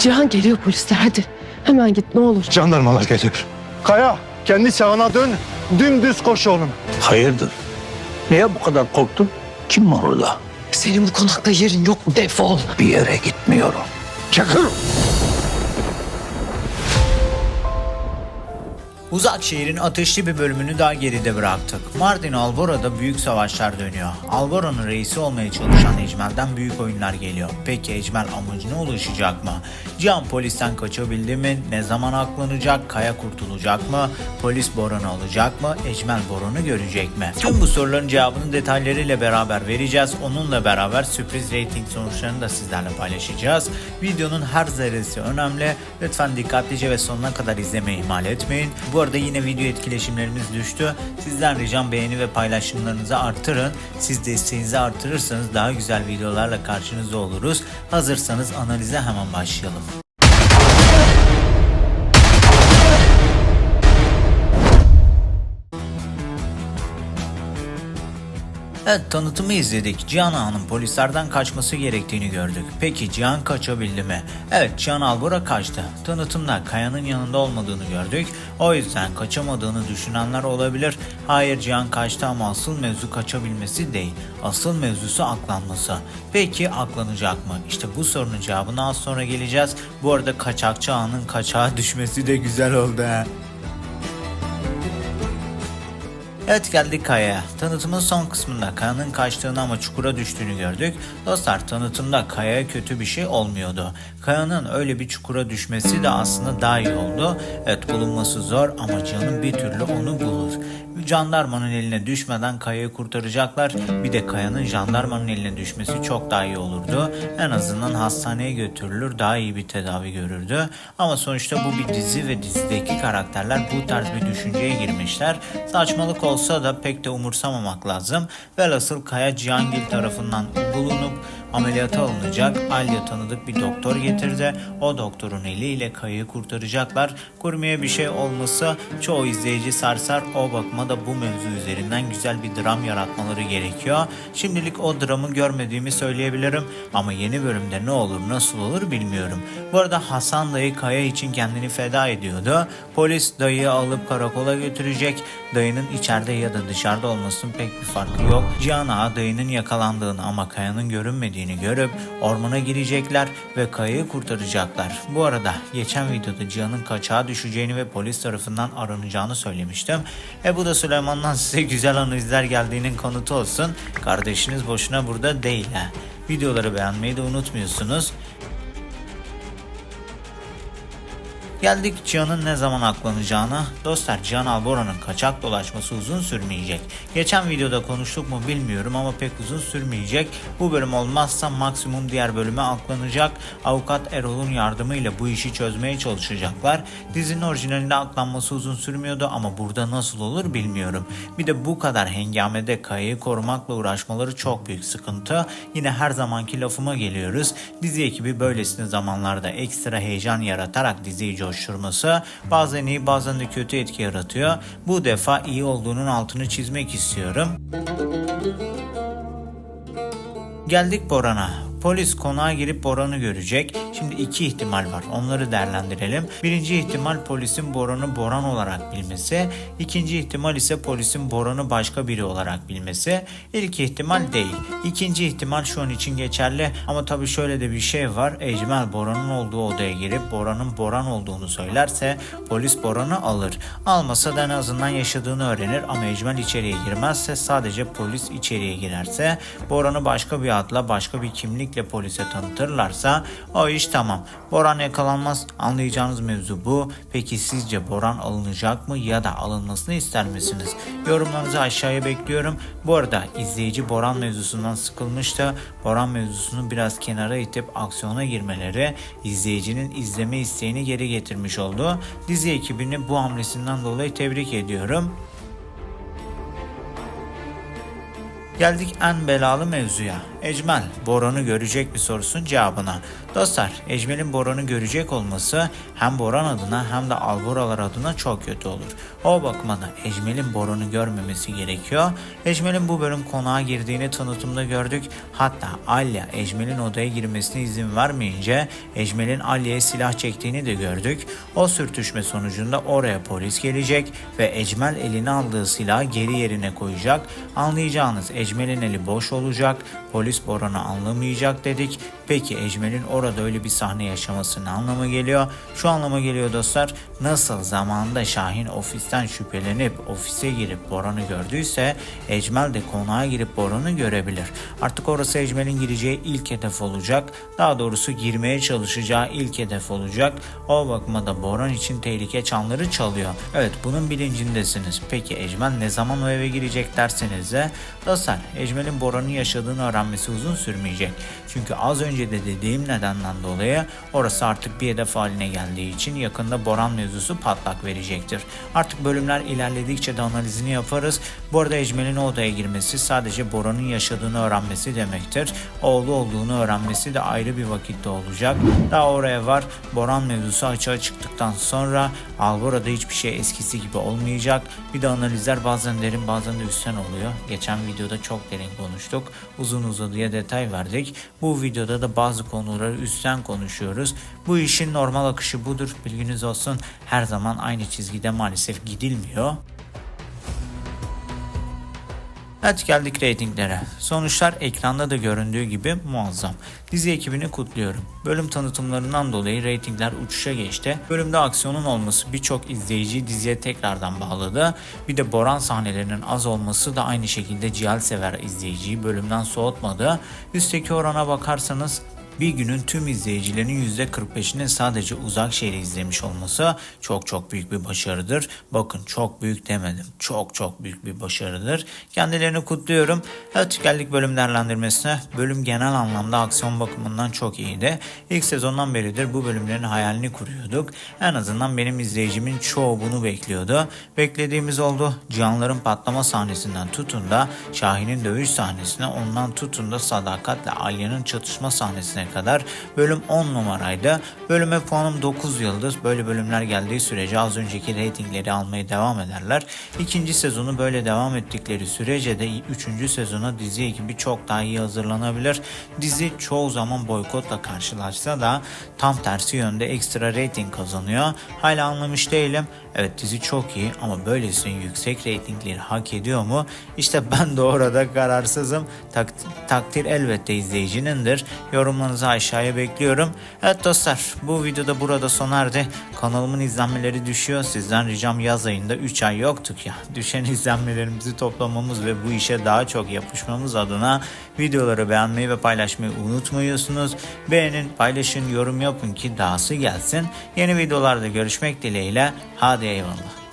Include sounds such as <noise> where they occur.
Cihan geliyor polisler hadi. Hemen git ne olur. Jandarmalar geliyor. Kaya kendi çağına dön. Dümdüz koş oğlum. Hayırdır? Niye bu kadar korktun? Kim var orada? Senin bu konakta yerin yok mu defol. Bir yere gitmiyorum. Çakır! Uzak şehrin ateşli bir bölümünü daha geride bıraktık. Mardin Albora'da büyük savaşlar dönüyor. Albora'nın reisi olmaya çalışan Ecmel'den büyük oyunlar geliyor. Peki Ecmel amacına ulaşacak mı? Cihan polisten kaçabildi mi? Ne zaman aklanacak? Kaya kurtulacak mı? Polis Boran'ı alacak mı? Ecmel Boran'ı görecek mi? Tüm bu soruların cevabını detaylarıyla beraber vereceğiz. Onunla beraber sürpriz rating sonuçlarını da sizlerle paylaşacağız. Videonun her zerresi önemli. Lütfen dikkatlice ve sonuna kadar izlemeyi ihmal etmeyin. Bu arada yine video etkileşimlerimiz düştü. Sizden ricam beğeni ve paylaşımlarınızı artırın. Siz desteğinizi artırırsanız daha güzel videolarla karşınızda oluruz. Hazırsanız analize hemen başlayalım. Evet tanıtımı izledik. Cihan Ağa'nın polislerden kaçması gerektiğini gördük. Peki Cihan kaçabildi mi? Evet Cihan Albora kaçtı. Tanıtımda Kaya'nın yanında olmadığını gördük. O yüzden kaçamadığını düşünenler olabilir. Hayır Cihan kaçtı ama asıl mevzu kaçabilmesi değil. Asıl mevzusu aklanması. Peki aklanacak mı? İşte bu sorunun cevabına az sonra geleceğiz. Bu arada kaçakçı Ağa'nın kaçağa düşmesi de güzel oldu ha. Evet geldik Kaya'ya. Tanıtımın son kısmında Kaya'nın kaçtığını ama çukura düştüğünü gördük. Dostlar tanıtımda Kaya'ya kötü bir şey olmuyordu. Kaya'nın öyle bir çukura düşmesi de aslında daha iyi oldu. Evet bulunması zor ama canım bir türlü onu bulur. Jandarmanın eline düşmeden Kaya'yı kurtaracaklar. Bir de Kaya'nın jandarmanın eline düşmesi çok daha iyi olurdu. En azından hastaneye götürülür daha iyi bir tedavi görürdü. Ama sonuçta bu bir dizi ve dizideki karakterler bu tarz bir düşünceye girmişler. Saçmalık olsa da pek de umursamamak lazım. Velhasıl Kaya Cihangil tarafından bulunup ameliyata alınacak. Alya tanıdık bir doktor getirdi. O doktorun eliyle Kaya'yı kurtaracaklar. Kurmaya bir şey olması çoğu izleyici sarsar. O bakıma da bu mevzu üzerinden güzel bir dram yaratmaları gerekiyor. Şimdilik o dramı görmediğimi söyleyebilirim. Ama yeni bölümde ne olur nasıl olur bilmiyorum. Bu arada Hasan dayı Kaya için kendini feda ediyordu. Polis dayıyı alıp karakola götürecek. Dayının içeride ya da dışarıda olmasının pek bir farkı yok. Cihan Ağa dayının yakalandığını ama Kaya'nın görünmediğini görüp ormana girecekler ve Kaya'yı kurtaracaklar. Bu arada geçen videoda Cihan'ın kaçağa düşeceğini ve polis tarafından aranacağını söylemiştim. E bu da Süleyman'dan size güzel analizler geldiğinin kanıtı olsun. Kardeşiniz boşuna burada değil ha. Videoları beğenmeyi de unutmuyorsunuz. Geldik Cihan'ın ne zaman aklanacağına. Dostlar Cihan Albora'nın kaçak dolaşması uzun sürmeyecek. Geçen videoda konuştuk mu bilmiyorum ama pek uzun sürmeyecek. Bu bölüm olmazsa maksimum diğer bölüme aklanacak. Avukat Erol'un yardımıyla bu işi çözmeye çalışacaklar. Dizinin orijinalinde aklanması uzun sürmüyordu ama burada nasıl olur bilmiyorum. Bir de bu kadar hengamede Kaya'yı korumakla uğraşmaları çok büyük sıkıntı. Yine her zamanki lafıma geliyoruz. Dizi ekibi böylesine zamanlarda ekstra heyecan yaratarak diziyi coşturması bazen iyi bazen de kötü etki yaratıyor. Bu defa iyi olduğunun altını çizmek istiyorum. Geldik Boran'a. Polis konağa girip Boran'ı görecek. Şimdi iki ihtimal var. Onları değerlendirelim. Birinci ihtimal polisin Boran'ı Boran olarak bilmesi. İkinci ihtimal ise polisin Boran'ı başka biri olarak bilmesi. İlk ihtimal değil. İkinci ihtimal şu an için geçerli. Ama tabii şöyle de bir şey var. Ecmel Boran'ın olduğu odaya girip Boran'ın Boran olduğunu söylerse polis Boran'ı alır. Almasa da en azından yaşadığını öğrenir ama Ecmel içeriye girmezse sadece polis içeriye girerse Boran'ı başka bir adla başka bir kimlikle polise tanıtırlarsa o iş tamam. Boran yakalanmaz. Anlayacağınız mevzu bu. Peki sizce Boran alınacak mı ya da alınmasını ister misiniz? Yorumlarınızı aşağıya bekliyorum. Bu arada izleyici Boran mevzusundan sıkılmıştı. Boran mevzusunu biraz kenara itip aksiyona girmeleri izleyicinin izleme isteğini geri getirmiş oldu. Dizi ekibini bu hamlesinden dolayı tebrik ediyorum. Geldik en belalı mevzuya. Ecmel, Boran'ı görecek mi sorusun cevabına. Dostlar Ecmel'in Boran'ı görecek olması hem Boran adına hem de Alboralar adına çok kötü olur. O bakıma da Ecmel'in Boran'ı görmemesi gerekiyor. Ecmel'in bu bölüm konağa girdiğini tanıtımda gördük. Hatta Alya Ecmel'in odaya girmesine izin vermeyince Ecmel'in Alya'ya silah çektiğini de gördük. O sürtüşme sonucunda oraya polis gelecek ve Ecmel eline aldığı silahı geri yerine koyacak. Anlayacağınız Ecmel'in eli boş olacak. Polis Boran'ı anlamayacak dedik. Peki Ecmel'in orada öyle bir sahne yaşaması ne anlama geliyor? Şu anlama geliyor dostlar. Nasıl zamanında Şahin ofisten şüphelenip ofise girip Boran'ı gördüyse Ecmel de konağa girip Boran'ı görebilir. Artık orası Ecmel'in gireceği ilk hedef olacak. Daha doğrusu girmeye çalışacağı ilk hedef olacak. O bakıma da Boran için tehlike çanları çalıyor. Evet bunun bilincindesiniz. Peki Ecmel ne zaman o eve girecek derseniz de dostlar Ecmel'in Boran'ın yaşadığını öğrenmesi uzun sürmeyecek. Çünkü az önce de dediğim nedenden dolayı orası artık bir hedef haline geldiği için yakında Boran mevzusu patlak verecektir. Artık bölümler ilerledikçe de analizini yaparız. Bu arada Ecmel'in o odaya girmesi sadece Boran'ın yaşadığını öğrenmesi demektir. Oğlu olduğunu öğrenmesi de ayrı bir vakitte olacak. Daha oraya var. Boran mevzusu açığa çıktıktan sonra Albora'da hiçbir şey eskisi gibi olmayacak. Bir de analizler bazen derin bazen de üstten oluyor. Geçen videoda çok derin konuştuk. Uzun uzadıya detay verdik. Bu videoda da bazı konuları üstten konuşuyoruz. Bu işin normal akışı budur. Bilginiz olsun. Her zaman aynı çizgide maalesef gidilmiyor. Evet geldik reytinglere. Sonuçlar ekranda da göründüğü gibi muazzam. Dizi ekibini kutluyorum. Bölüm tanıtımlarından dolayı reytingler uçuşa geçti. Bölümde aksiyonun olması birçok izleyiciyi diziye tekrardan bağladı. Bir de Boran sahnelerinin az olması da aynı şekilde Cihal sever izleyiciyi bölümden soğutmadı. Üstteki orana bakarsanız bir günün tüm izleyicilerin %45'inin sadece uzak şehri izlemiş olması çok çok büyük bir başarıdır. Bakın çok büyük demedim. Çok çok büyük bir başarıdır. Kendilerini kutluyorum. Geldik bölüm değerlendirmesine. Bölüm genel anlamda aksiyon bakımından çok iyiydi. İlk sezondan beridir bu bölümlerin hayalini kuruyorduk. En azından benim izleyicimin çoğu bunu bekliyordu. Beklediğimiz oldu. Cihanların patlama sahnesinden tutun da Şahin'in dövüş sahnesine ondan tutun da Sadakat'le Alya'nın çatışma sahnesine kadar bölüm 10 numaraydı. Bölüme puanım 9 yıldız. Böyle bölümler geldiği sürece az önceki reytingleri almaya devam ederler. İkinci sezonu böyle devam ettikleri sürece de 3. sezona dizi ekibi çok daha iyi hazırlanabilir. Dizi çoğu zaman boykotla karşılaşsa da tam tersi yönde ekstra reyting kazanıyor. Hala anlamış değilim. Evet dizi çok iyi ama böylesine yüksek reytingleri hak ediyor mu? İşte ben de orada kararsızım. Tak- takdir elbette izleyicinindir. Yorumlarınızı aşağıya bekliyorum. Evet dostlar bu videoda burada sona erdi. Kanalımın izlenmeleri düşüyor. Sizden ricam yaz ayında 3 ay yoktuk ya. <laughs> Düşen izlenmelerimizi toplamamız ve bu işe daha çok yapışmamız adına videoları beğenmeyi ve paylaşmayı unutmuyorsunuz. Beğenin, paylaşın, yorum yapın ki dahası gelsin. Yeni videolarda görüşmek dileğiyle. Hadi eyvallah.